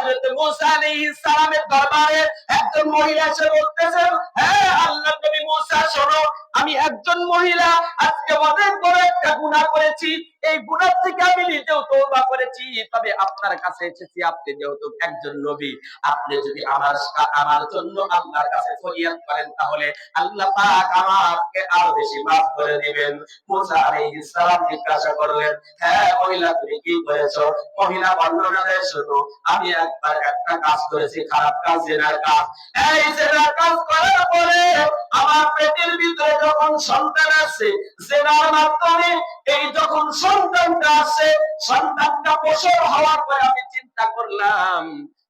হযরত মুসা আলাইহিস সালামের দরবারে একজন মহিলা এসে বলতেছেন হ্যাঁ আল্লাহ নবী মুসা শোনো আমি একজন মহিলা, আজকে অনেক বড় একটা গুনাহ করেছি। এই গুনাহ থেকে আমি নিজেও তওবা করেছি। তবে আপনার কাছে এসেছি, আপনি যেহেতু একজন নবী, আপনি যদি আমার আমার জন্য আল্লাহর কাছে ফরিয়াদ করেন, তাহলে আল্লাহ পাক আমাকে আরও বেশি মাফ করে দিবেন। মুসা আলাইহিস সালাম জিজ্ঞাসা করলেন হ্যাঁ মহিলা, তুমি কি করেছ? মহিলা বর্ণনা দেয় শুনো, আমি একবার একটা কাজ করেছি, খারাপ কাজ, জেনার কাজ। এই জেনার কাজ করার পরে আমার পেটের ভিতরে যখন সন্তান আছে, জেনার মাধ্যমে এই যখন সন্তানটা আছে, সন্তানটা বসে হওয়ার পরে আমি চিন্তা করলাম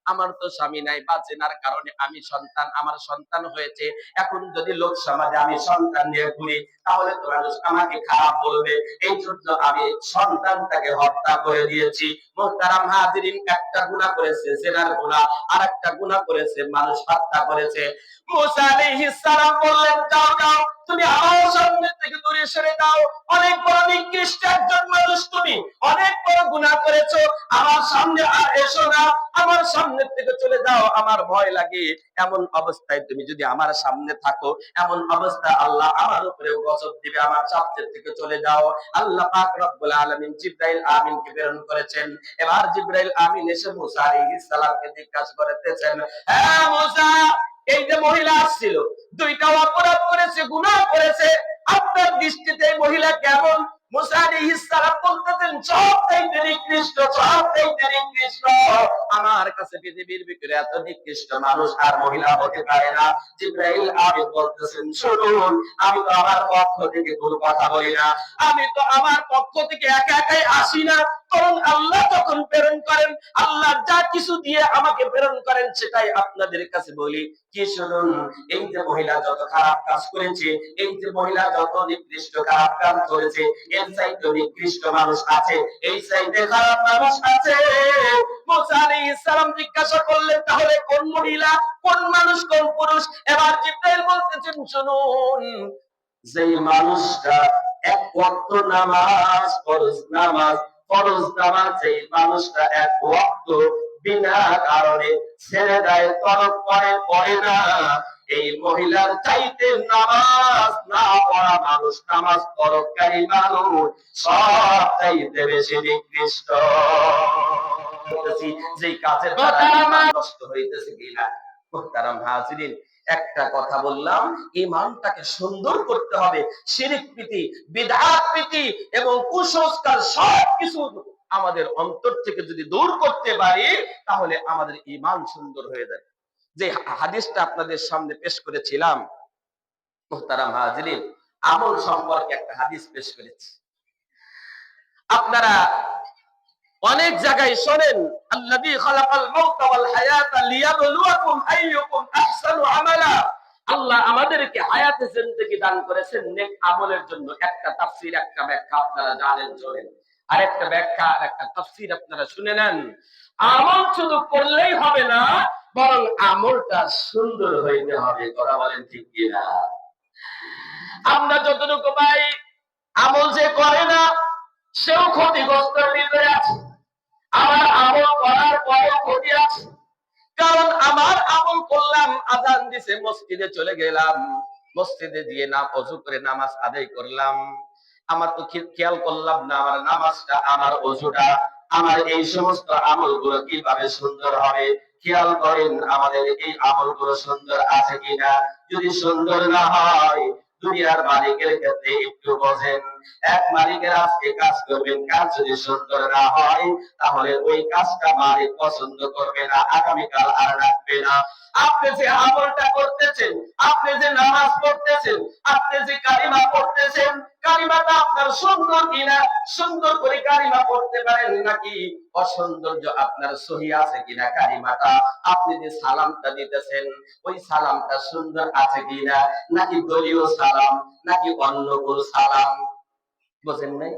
আমার তো স্বামী নাই বা জেনার কারণে আমি সন্তান, আমার সন্তান হয়েছে। এখন যদি লোক সমাজে আমি সন্তান নিয়ে ঘুরি, তাহলে তো মানুষ আমাকে খারাপ বলবে। এই জন্য আমি সন্তানটাকে হত্যা করে দিয়েছি। মোহতারাম হাজিরিন একটা গুণা করেছে, জেনার গুণা আর একটা গুণা করেছে, মানুষ হত্যা করেছে। মুসা আলাইহিস বললেন, যাও যাও তুমি আমার সামনে থেকে দূরে সরে দাও। অনেক বড় নিকৃষ্ট একজন মানুষ তুমি। অনেক বড় গুনাহ করেছ। আমার সামনে আর এসো না। আমার সামনে থেকে চলে যাও। আমার ভয় লাগে। এমন অবস্থায় তুমি যদি আমার সামনে থাকো, এমন অবস্থা আল্লাহ আমার উপরেও গজব দিবে। আমার চাপের থেকে চলে যাও। আল্লাহ পাক রব্বুল আলামিন জিব্রাইল আমিনকে প্রেরণ করেছেন। এবার জিব্রাইল আমিন এসে মুসা আলাইহিস সালামকে জিজ্ঞাসা করতেছেন হ্যাঁ মুসা এই যে মহিলা আসছিল দুইটা অপরাধ করেছে, গুনাহ করেছে। আপনার দৃষ্টিতে এই মহিলা কেমন? মানুষ আর মহিলা হতে পারে না। আমিন বলতেছেন, শুনুন, আমি তো আমার পক্ষ থেকে কথা না। আমি তো আমার পক্ষ থেকে একা একাই আসি না। কারণ আল্লাহ যখন প্রেরণ করেন, আল্লাহ যা কিছু দিয়ে আমাকে প্রেরণ করেন, সেটাই আপনাদের কাছে বলি। কি শুনুন? এই যে মহিলা যত খারাপ কাজ করেছে, এই যে মহিলা যত নিকৃষ্ট খারাপ কাজ করেছে, এর চাইতে নিকৃষ্ট মানুষ আছে, এই চাইতে খারাপ মানুষ আছে। জিজ্ঞাসা করলেন, তাহলে কোন মহিলা, কোন মানুষ, কোন পুরুষ? এবার জিব্রাইল বলতেছেন, শুনুন, যেই মানুষটা এক ওয়াক্ত নামাজ, ফরজ নামাজ ফরজ নামাজ যেই মানুষটা এক ওয়াক্ত বিনা কারণে ছেড়ে দেয় তরফ করে পড়ে না। এই মহিলার চাইতে নামাজ না পড়া মানুষ নামাজ তরফকারী মানুষ সব চাইতে বেশি নিকৃষ্ট। যেই কাজের নষ্ট হইতেছে কিনা মোহতারাম হাজিরিন একটা কথা বললাম, ইমানটাকে সুন্দর করতে হবে, শিরিক প্রীতি বিধাত প্রীতি এবং কুসংস্কার সব কিছু আমাদের অন্তর থেকে যদি দূর করতে পারি, তাহলে আমাদের ইমান সুন্দর হয়ে যাবে। যে হাদিসটা আপনাদের সামনে পেশ করেছিলাম, মোহতারাম হাজরিন, আমল সম্পর্কে একটা হাদিস পেশ করেছি। আপনারা অনেক জায়গায় শোনেন, আল্লাযী খালাকাল মাউতা ওয়াল হায়াতা লিয়াবলুয়াকুম আইয়ুকুম আহসানু আমালা। আল্লাহ আমাদেরকে হায়াতে জিন্দেগি দান করেছেন নেক আমলের জন্য। একটা তাফসীর, একটা ব্যাখ্যা আপনারা জানেন চলেন আরেকটা ব্যাখ্যা আর একটা তাফসীর আপনারা শুনে নেন। আমল শুধু করলেই হবে না, বরং আমলটা সুন্দর হইতে হবে। কথা বলেন ঠিক কিনা? আমরা যতটুকু পাই, আমল যে করে না, সেও ক্ষতিগ্রস্তের ভিতরে আছে। আমার আমল করার পরেও ক্ষতি আছে। কারণ আমার আমল করলাম, আজান দিছে, মসজিদে চলে গেলাম। মসজিদে দিয়ে না অজু করে নামাজ আদায় করলাম। আমার তো খেয়াল করলাম না, আমার নামাজটা, আমার অজুটা, আমার এই সমস্ত আমলগুলো কীভাবে সুন্দর হবে? খেয়াল করেন, আমাদের এই আমলগুলো সুন্দর আছে কিনা? যদি সুন্দর না হয়, দুনিয়ার মালিকের ক্ষেত্রে একটু বোঝেন। এক মালিকের আজকে কাজ করবেন, কাজ যদি সুন্দর না হয়, তাহলে ওই কাজটা মালিক পছন্দ করবে না, আগামীকাল আর রাখবে না। আপনি যে আমলটা করতেছেন, আপনি যে নামাজ পড়তেছেন, আপনি যে কালিমা পড়তেছেন, কালিমাটা আপনার সুন্দর কিনা, সুন্দর করে কালিমা পড়তে পারেন নাকি? অসৌন্দর্য আপনার সহি আছে কিনা কালিমাটা? আপনি যে সালামটা দিতেছেন, ওই সালামটা সুন্দর আছে কিনা? নাকি দলীয় সালাম, নাকি অন্য কোনো সালাম? বোঝেন নাই?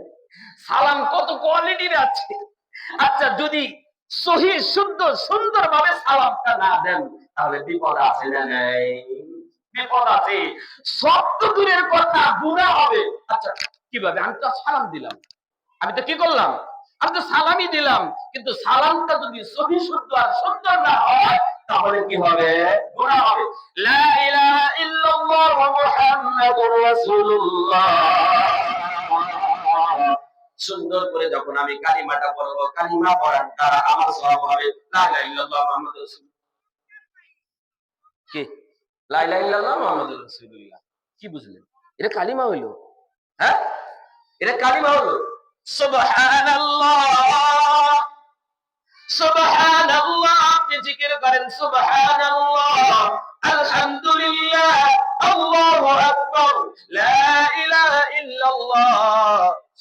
সালাম কত কোয়ালিটির আছে। আচ্ছা যদি সহি সুন্দর সুন্দর ভাবে সালামটা না দেন, তাহলে বিপদ আছে নাই? বিপদ আছে। সব তো দূরের কথা গুণা হবে। আচ্ছা কীভাবে? আমি তো সালাম দিলাম। আমি তো কি করলাম? আমি তো সালামই দিলাম। কিন্তু সালামটা যদি সহি, শুদ্ধ আর সুন্দর না হয়, তাহলে কি হবে? গুনাহ হবে। লা ইলাহা ইল্লাল্লাহ মুহাম্মাদুর রাসূলুল্লাহ। সুন্দর করে যখন আমি কালিমাটা পড়ব, কালিমা পড়ার দ্বারা আমার সব হবে, লা ইলাহা ইল্লাল্লাহ কি? লা ইলাহা ইল্লাল্লাহ রাসূলুল্লাহ। কি বুঝলেন? এটা কালিমা হইল। হ্যাঁ? এটা কালিমা হলো সুবহানাল্লাহ। সুবহানাল্লাহ। আপনি জিকির করেন, সুবহানাল্লাহ।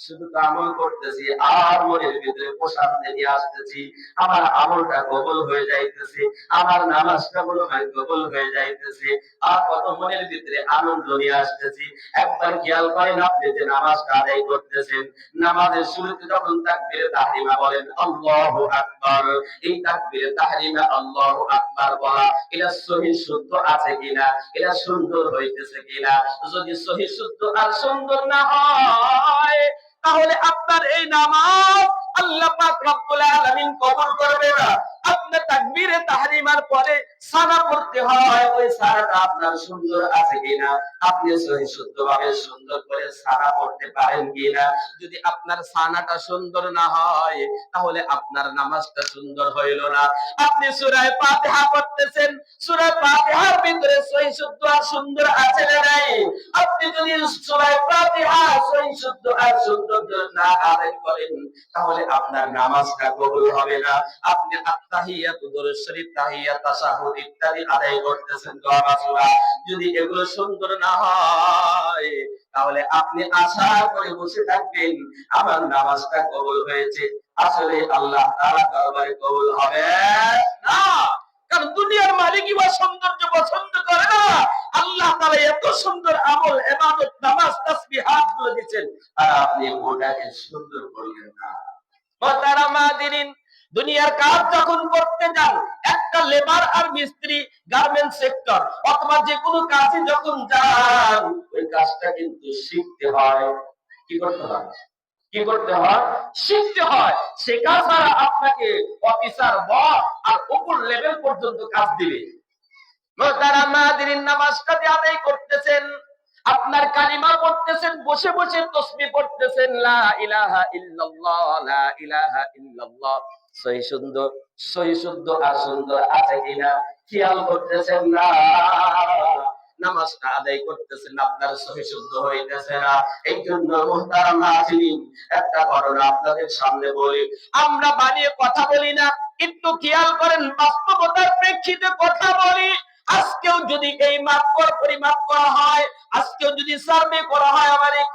শুধু তো আমল করতেছি, আর মনের ভিতরে প্রশান্তি নিয়ে আসতেছি। আমার আমলটা কবল হয়ে যাইতেছে, আমার নামাজটা মনে হয় কবল হয়ে যাইতেছে। আর কত মনের ভিতরে আনন্দ নিয়ে আসতেছি। একবার খেয়াল করেন আপনি যে নামাজটা আদায় করতেছেন। নামাজের শুরুতে যখন তাকবীরে তাহরিমা বলেন, আল্লাহু আকবার এই তাকবীরে তাহরিমা আল্লাহু আকবার বলা, এটা সহি শুদ্ধ আছে কিনা? এটা সুন্দর হইতেছে কিনা? যদি সহি শুদ্ধ আর সুন্দর না হয় তাহলে আপনার এই নামাজ আল্লাহ পাক রব্বুল আলামিন কবুল করবে না। আপনার তাকবীরে তাহরিমার পরে সানা পড়তে হয়, ওই সানাটা আপনার সুন্দর আছে কিনা? আপনি সহি শুদ্ধভাবে সুন্দর করে সানা পড়তে পারেন কিনা? যদি আপনার সানাটা সুন্দর না হয়, তাহলে আপনার নামাজটা সুন্দর হইল না। আপনি সূরায়ে ফাতিহা পড়তেছেন সূরায়ে ফাতিহার ভিতরে সহি শুদ্ধ আর সুন্দর আছে না নাই? আপনি যদি সূরায়ে ফাতিহা সহি শুদ্ধ আর সুন্দর না আদায় করেন, তাহলে আপনার নামাজটা কবুল হবে না। আপনি যদি এগুলো সুন্দর না হয়, তাহলে আপনি আশা করে বসে থাকবেন। আমার নামাজটা হয়েছে। আসলে আল্লাহ দরবারে হবে না। কারণ দুনিয়ার মালিক ইবা সৌন্দর্য পছন্দ করে না। আল্লাহ তাআলা এত সুন্দর আমল, ইবাদত, নামাজ তাসবিহাতগুলো দিয়েছেন। আর আপনি ওটাকে সুন্দর করলেন না। মোহতারামাদিরিন দুনিয়ার কাজ যখন করতে যান, একটা লেবার আর মিস্ত্রি গার্মেন্ট সেক্টর অথবা যে কোনো কাজে যখন যান, ওই কাজটা কিন্তু শিখতে হয়। কি করতে হয়? কি করতে হয়? শিখতে হয়। শেখা ছাড়া আপনাকে অফিসার বস আর উপর লেভেল পর্যন্ত কাজ দিবে। মোহতারামাদিরিন নামাজটা দিয়ে আদায় করতেছেন। আপনার কালিমা পড়তেছেন, বসে বসে তসবি পড়তেছেন, লা ইলাহা ইল্লাল্লাহ, লা ইলাহা ইল্লাল্লাহ। সহি সুন্দর, সহি আর সুন্দর আছে কিনা? খেয়াল করতেছেন না? নামাজটা আদায় করতেছেন, আপনার সহি শুদ্ধ হইতেছে না। এই জন্য একটা ঘটনা আপনাদের সামনে বলি। আমরা বানিয়ে কথা বলি না, কিন্তু খেয়াল করেন বাস্তবতার প্রেক্ষিতে কথা বলি। আজকেও যদি এই মাপ কর পরিমাপ করা হয়, আজকেও যদি সার্ভে করা হয়, আমার এই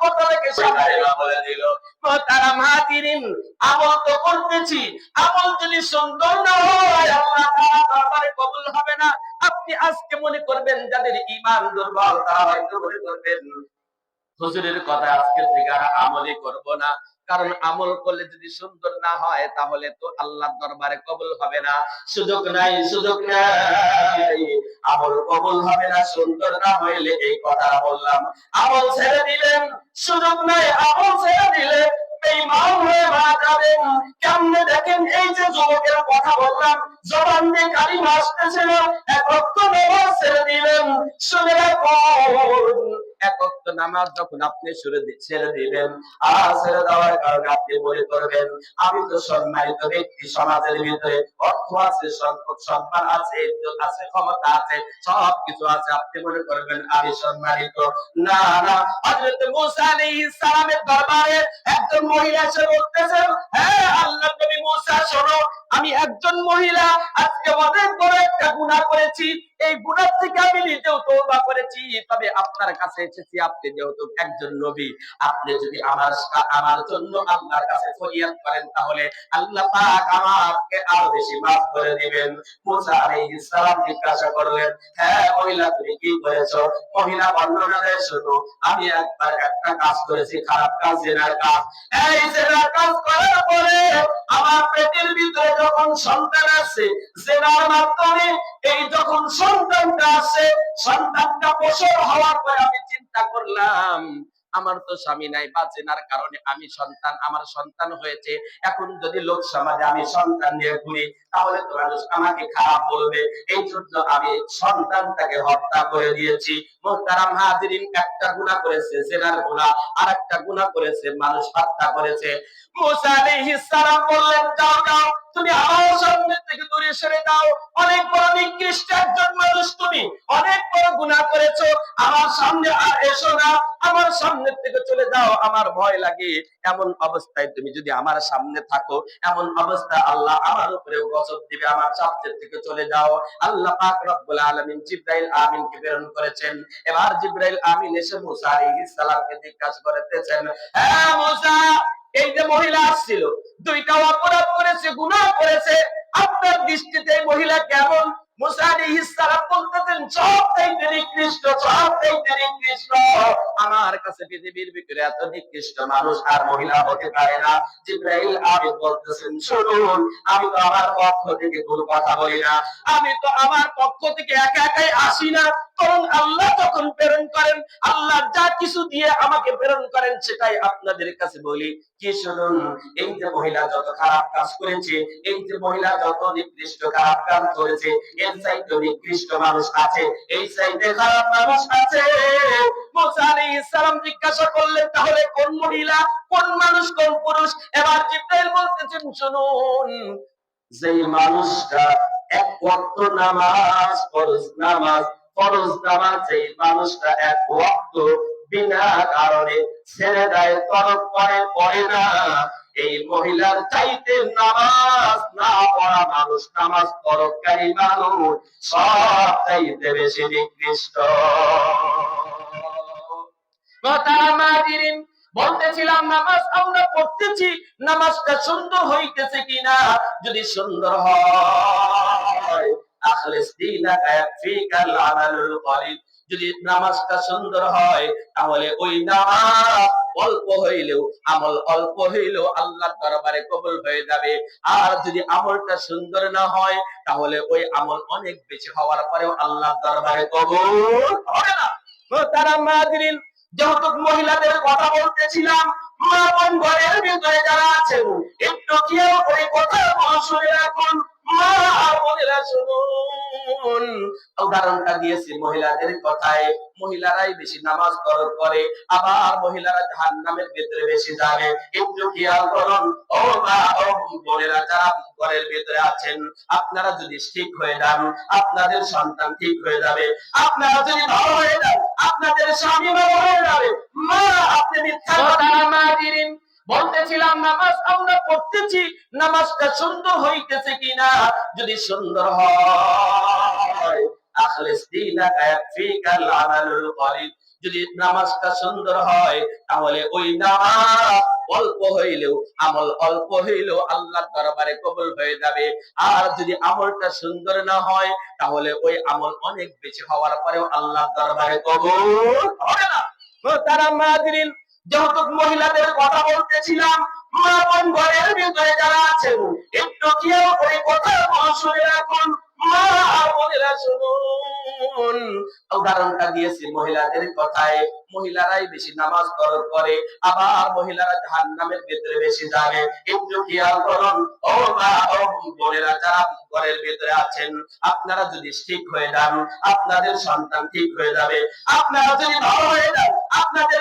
তারা মাহাতিরিন, আমল তো করতেছি, আমল যদি সুন্দর না হয়, আল্লাহ দরবারে কবুল হবে না। আপনি আজকে মনে করবেন যাদের ঈমান দুর্বল, তারা হয়তো মনে করবেন, হুজুরের কথা আজকে থেকে আর আমলই করব না। কারণ আমল করলে যদি সুন্দর না হয়, তাহলে তো আল্লাহর দরবারে কবুল হবে না। সুযোগ নাই সুযোগ নাই। আমল কবুল হবে না, সুন্দর না হইলে এই কথা বললাম। আমল ছেড়ে দিলেন, সুযোগ নাই, আমল ছেড়ে দিলে বেঈমান হয়ে মারা যাবেন। কেমনে দেখেন এই যে যুবকের কথা বললাম, জবান দিয়ে কালিমা আসতেছে না, এক রক্ত নামাজ ছেড়ে দিলেন। শুনে রাখুন এক নামাজ যখন আপনি শুরু ছেড়ে দিবেন, আর দেওয়ার কারণে আপনি মনে করবেন, আমি তো সম্মানিত ব্যক্তি, সমাজের ভিতরে অর্থ আছে, সম্পদ, সম্মান আছে, ইজ্জত আছে, ক্ষমতা আছে সব কিছু আছে। আপনি মনে করবেন, আমি সম্মানিত। না না। হযরত মুসা আলাইহিস সালামের দরবারে একজন মহিলা এসে বলতেছেন হ্যাঁ আল্লাহ নবী মুসা, শোনো আমি একজন মহিলা, আজকে অনেক বড় একটা গুনাহ করেছি। এই গুনাহ থেকে আমি নিজেও তওবা করেছি। তবে আপনার কাছে এসেছি, আপনি যেহেতু একজন নবী, আপনি যদি আমার আমার জন্য আল্লাহর কাছে ফরিয়াদ করেন, তাহলে আল্লাহ পাক আমাকে আরও বেশি মাফ করে দিবেন। মুসা আলাইহিস সালাম জিজ্ঞাসা করলেন হ্যাঁ মহিলা, তুমি কি করেছ? মহিলা বর্ণনা দেয় শুনো, আমি একবার একটা কাজ করেছি, খারাপ কাজ, জেনার কাজ। এই জেনার কাজ করার পরে আমার পেটের ভিতরে যখন সন্তান আসে জেনার মাধ্যমে এই যখন সন্তানটা আসে সন্তানটা প্রসব হওয়ার পরে আমি চিন্তা করলাম, আমার তো স্বামী নাই বা জেনার কারণে আমি সন্তান, আমার সন্তান হয়েছে। এখন যদি লোক সমাজে আমি সন্তান নিয়ে ঘুরি, তাহলে তো মানুষ আমাকে খারাপ বলবে। এই জন্য আমি সন্তানটাকে হত্যা করে দিয়েছি। মোহতারাম হাজিরিন একটা গুণা করেছে, জেনার গুণা আর একটা গুণা করেছে, মানুষ হত্যা করেছে। মুসা আলাইহিস সালাম বললেন, যাও যাও তুমি আমার সামনে থেকে দূরে সরে দাও অনেক বড় নিকৃষ্ট একজন মানুষ তুমি। অনেক বড় গুনাহ করেছ। আমার সামনে আর এসো না। আমার সামনে থেকে চলে যাও। আমার ভয় লাগে। এমন অবস্থায় তুমি যদি আমার সামনে থাকো, এমন অবস্থা আল্লাহ আমার উপরেও গজব দিবে। আমার চাপের থেকে চলে যাও। আল্লাহ পাক রব্বুল আলামিন জিব্রাইল আমিনকে প্রেরণ করেছেন। এবার জিব্রাইল আমিন এসে মুসা আলাইহিস সালামকে জিজ্ঞাসা করতেছেন হ্যাঁ মুসা এই যে মহিলা আসছিল দুইটা অপরাধ করেছে, গুনাহ করেছে। আপনার দৃষ্টিতে এই মহিলা কেমন? মানুষ আর মহিলা হতে পারে না। আমিন বলতেছেন, শুনুন, আমি তো আমার পক্ষ থেকে কোনো কথা বলি না। আমি তো আমার পক্ষ থেকে একা একাই আসি না। কারণ আল্লাহ করেন আল্লাহ যা কিছু দিয়ে আমাকে প্রেরণ করেন সেটাই আপনাদের কাছে বলি। কি শুনুন? এই যে মহিলা যত খারাপ কাজ করেছে, এই যে মহিলা যত নিকৃষ্ট খারাপ কাজ করেছে, এর চাইতে নিকৃষ্ট মানুষ আছে, এই চাইতে খারাপ মানুষ আছে। জিজ্ঞাসা করলেন, তাহলে কোন মহিলা, কোন মানুষ, কোন পুরুষ? এবার জিব্রাইল বলতেছেন, শুনুন যে মানুষটা এক ওয়াক্ত নামাজ, ফরজ নামাজ ফরজ এক ওয়াক্ত বিনা কারণে ছেড়ে দেয় তরফ করে পড়ে না। এই মহিলার চাইতে নামাজ না পড়া মানুষ, নামাজ মানুষ সব চাইতে বেশি নিকৃষ্ট। বলতেছিলাম, নামাজ আমরা পড়তেছি, নামাজটা সুন্দর হইতেছে কিনা? যদি সুন্দর হয়। যদি নামাজটা সুন্দর হয়, তাহলে ওই নামাজ অল্প হইলেও, আমল অল্প হইলেও আল্লাহর দরবারে কবুল হয়ে যাবে। আর যদি আমলটা সুন্দর না হয়, তাহলে ওই আমল অনেক বেশি হওয়ার পরেও আল্লাহর দরবারে কবুল হবে না। তারা মাদিন যেহেতু মহিলাদের কথা বলতেছিলাম, মা বোন ঘরের ভিতরে যারা আছেন, একটু খেয়াল করে কথা শুনে রাখুন। উদাহরণটা মহিলাদের কথায়। মহিলারাই বেশি নামাজ আবার মহিলারা ভিতরে বেশি যাবে একটু খেয়াল করুন। ও মা, ও বোনেরা যারা ঘরের ভিতরে আছেন, আপনারা যদি ঠিক হয়ে যান, আপনাদের সন্তান ঠিক হয়ে যাবে। আপনারা যদি ভালো হয়ে যান, আপনাদের স্বামী ভালো হয়ে যাবে। মা, আপনি মিথ্যা কথা বলতেছিলাম, নামাজ আমরা পড়তেছি, নামাজটা সুন্দর হইতেছে কিনা? যদি সুন্দর হয় যদি নামাজটা সুন্দর হয়, তাহলে ওই নামাজ অল্প হইলেও, আমল অল্প হইলেও আল্লাহর দরবারে কবুল হয়ে যাবে। আর যদি আমলটা সুন্দর না হয়, তাহলে ওই আমল অনেক বেশি হওয়ার পরেও আল্লাহর দরবারে কবুল হবে না। তারা মাদিন যেহেতু মহিলাদের কথা বলতেছিলাম মা বোন ঘরের ভিতরে যারা আছেন একটু খেয়াল করে কথা শুনে রাখুন। মা শুনুন। উদাহরণটা দিয়েছি মহিলাদের কথায়। মহিলারাই বেশি নামাজ করে, আবার মহিলারা জাহান নামের ভেতরে বেশি যাবে একটু খেয়াল করুন। ও মা, ও বোনেরা যারা ঘরের ভেতরে আছেন, আপনারা যদি ঠিক হয়ে যান, আপনাদের সন্তান ঠিক হয়ে যাবে। আপনারা যদি ভালো হয়ে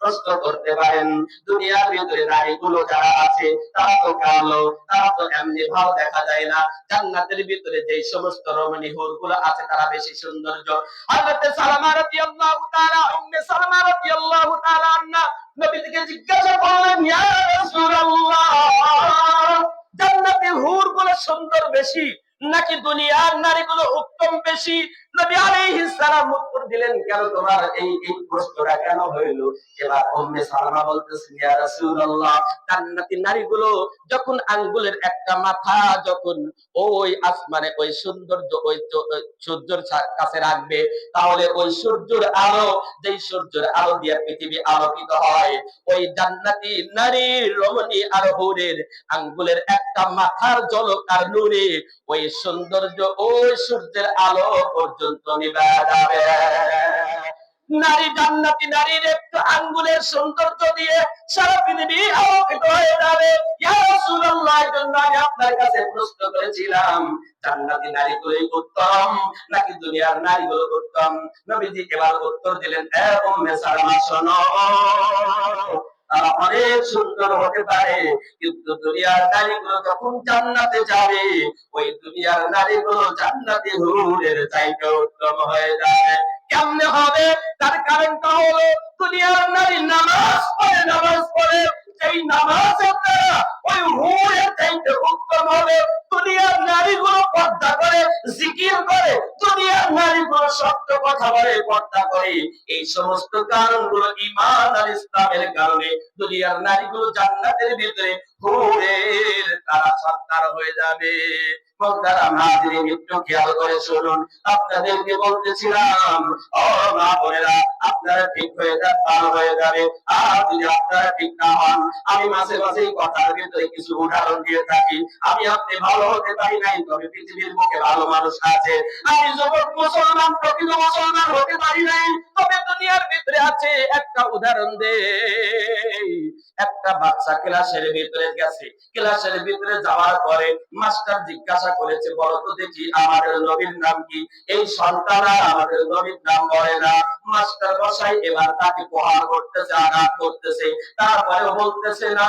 প্রশ্ন করতে পারেন, দুনিয়ার ভিতরে যারা আছে, তারা তো কালো, তারা তো এমনি দেখা যায় না। জান্নাতের ভিতরে যে সমস্ত রমণী গুলো আছে, তারা বেশি সৌন্দর্য। সালামা রাদিয়াল্লাহু তাআলা, উম্মে সালামা রাদিয়াল্লাহু তাআলা আন্না নবী থেকে জিজ্ঞাসা করলেন, ইয়া রাসূলুল্লাহগুলো সুন্দর বেশি নাকি দুনিয়ার নারীগুলো উত্তম বেশি? নবী আলাইহিস সালাম দিলেন, কেন তোমার এই এই প্রশ্নটা কেন হইল? এবার উম্মে সালামা বলতেছেন, ইয়া রাসূলুল্লাহ, জান্নাতি নারীগুলো যখন আঙ্গুলের একটা মাথা, যখন ওই আসমানে ওই সৌন্দর্য, ওই সূর্যের কাছে রাখবে, তাহলে ওই সূর্যের আলো, যেই সূর্যের আলো দিয়ে পৃথিবী আলোকিত হয়, ওই জান্নাতি নারীর রমণী আর হৌরের আঙ্গুলের একটা মাথার জলক আর নূরে, ওই সৌন্দর্য ওই সূর্যের আলো পর্যন্ত নিবা যাবে। নারী জান্নাতি নারীর একটু আঙ্গুলের সৌন্দর্য দিয়ে সারা পৃথিবী আলোকিত হয়ে যাবে। অনেক সুন্দর হতে পারে, কিন্তু দুনিয়ার নারীগুলো যখন জান্নাতে যাবে, ওই দুনিয়ার নারীগুলো জান্নাতি হুরের চাইতে উত্তম হয়ে যাবে। কেমনে হবে? তার কারণটা হলো দুনিয়ার নারী নামাজ পড়ে নামাজ পড়ে। সেই নামাজের দ্বারা ওই হুরের চাইতে উত্তম হবে। দুনিয়ার নারীগুলো পর্দা করে, জিকির করে। দুনিয়ার নারীগুলো সত্য কথা বলে, পর্দা করে। এই সমস্ত কারণগুলো ইমান আর ইসলামের কারণে দুনিয়ার নারীগুলো জান্নাতের ভিতরে হুরের তারা সত্তার হয়ে যাবে। দুনিয়ার ভিতরে আছে একটা উদাহরণ দে। একটা বাচ্চা ক্লাসের ভিতরে গেছে। ক্লাসের ভিতরে যাওয়ার পরে মাস্টার জিজ্ঞাসা করেছে, বলো তো দেখি আমাদের নবীর নাম কি? এই সন্তানরা আমাদের নবীর নাম বলে না। মাস্টার মশাই এবার তাকে প্রহার করতেছে, আঘাত করতেছে। তারপরে বলতেছে, না,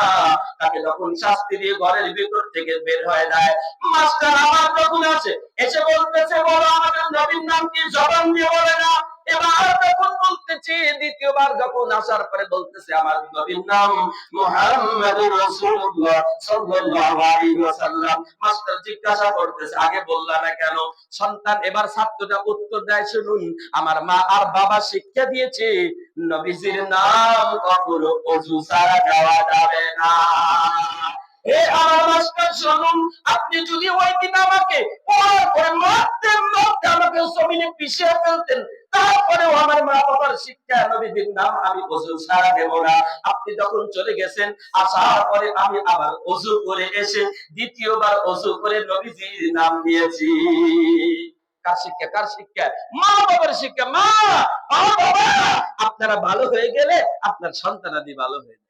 তাকে যখন শাস্তি দিয়ে ঘরের ভিতর থেকে বের হয়ে যায়। মাস্টার আমার যখন আছে এসে বলতেছে, বলো, আমাদের নবীর নাম কি? জবান দিয়ে বলে না? এবার যখন বলতেছি, দ্বিতীয়বার যখন আসার পরে বলতেছে, আমার নবীর নাম মুহাম্মাদুর রাসূলুল্লাহ সাল্লাল্লাহু আলাইহি ওয়াসাল্লাম। মাস্টার জিজ্ঞাসা করতেছে, আগে বললা না কেন? সন্তান এবার ছাত্রটা উত্তর দেয়, শুনুন, আমার মা আর বাবা শিক্ষা দিয়েছে, নবীজির নাম কখনো অজু ছাড়া দেওয়া যাবে না। হে আমার মাস্টার, শুনুন, আপনি যদি ওই দিন আমাকে পড়ার পরে মারতেন, মারতে আমাকে জমিনে পিছিয়ে ফেলতেন তারপরেও আমার মা বাবার নবীদের নাম আমি অজু দেব না। আপনি যখন চলে গেছেন, আসার পরে আমি আবার অজু করে এসে দ্বিতীয়বার অজু করে নবীজির নাম দিয়েছি। কার শিক্ষা? কার শিক্ষা? মা বাবার শিক্ষা। মা বাবা আপনারা ভালো হয়ে গেলে আপনার সন্তানাদি ভালো হয়ে